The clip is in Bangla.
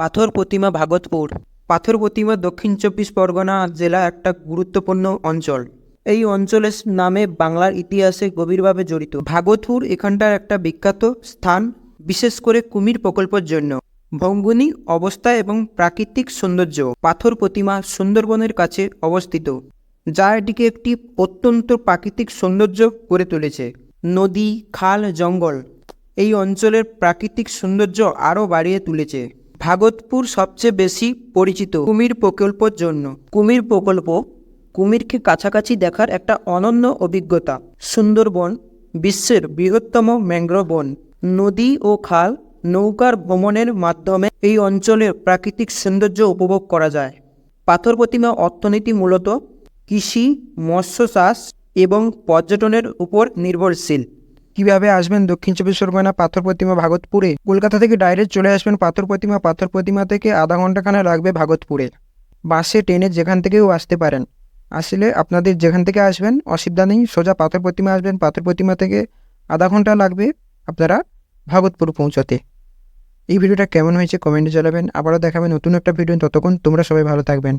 পাথর প্রতিমা ভাগতপুর। পাথর প্রতিমা দক্ষিণ চব্বিশ পরগনা জেলা একটা গুরুত্বপূর্ণ অঞ্চল। এই অঞ্চলের নামে বাংলার ইতিহাসে গভীরভাবে জড়িত। ভাগতপুর এখানটার একটা বিখ্যাত স্থান, বিশেষ করে কুমির প্রকল্পের জন্য। ভৌগোলিক অবস্থা এবং প্রাকৃতিক সৌন্দর্য পাথর প্রতিমা সুন্দরবনের কাছে অবস্থিত, যা এটিকে একটি অত্যন্ত প্রাকৃতিক সৌন্দর্য করে তুলেছে। নদী, খাল, জঙ্গল এই অঞ্চলের প্রাকৃতিক সৌন্দর্য আরও বাড়িয়ে তুলেছে। ভাগতপুর সবচেয়ে বেশি পরিচিত কুমির প্রকল্পের জন্য। কুমির প্রকল্প কুমিরকে কাছাকাছি দেখার একটা অনন্য অভিজ্ঞতা। সুন্দরবন বিশ্বের বৃহত্তম ম্যাংগ্রোভ বন। নদী ও খাল নৌকার ভ্রমণের মাধ্যমে এই অঞ্চলের প্রাকৃতিক সৌন্দর্য উপভোগ করা যায়। পাথর প্রতিমা অর্থনীতি মূলত কৃষি, মৎস্য চাষ এবং পর্যটনের উপর নির্ভরশীল। কীভাবে আসবেন দক্ষিণ চব্বিশ পরগনা পাথর প্রতিমা ভাগতপুরে? কলকাতা থেকে ডাইরেক্ট চলে আসবেন পাথর প্রতিমা পাথর প্রতিমা থেকে আধা ঘন্টাখানে লাগবে ভাগতপুরে। বাসে, ট্রেনে যেখান থেকেও আসতে পারেন। আসলে আপনাদের যেখান থেকে আসবেন, অসুবিধা নেই, সোজা পাথর প্রতিমা আসবেন, পাথর প্রতিমা থেকে আধা ঘণ্টা লাগবে আপনারা ভাগতপুর পৌঁছতে। এই ভিডিওটা কেমন হয়েছে কমেন্টে জানাবেন। আবারও দেখাবেন নতুন একটা ভিডিও। ততক্ষণ তোমরা সবাই ভালো থাকবেন।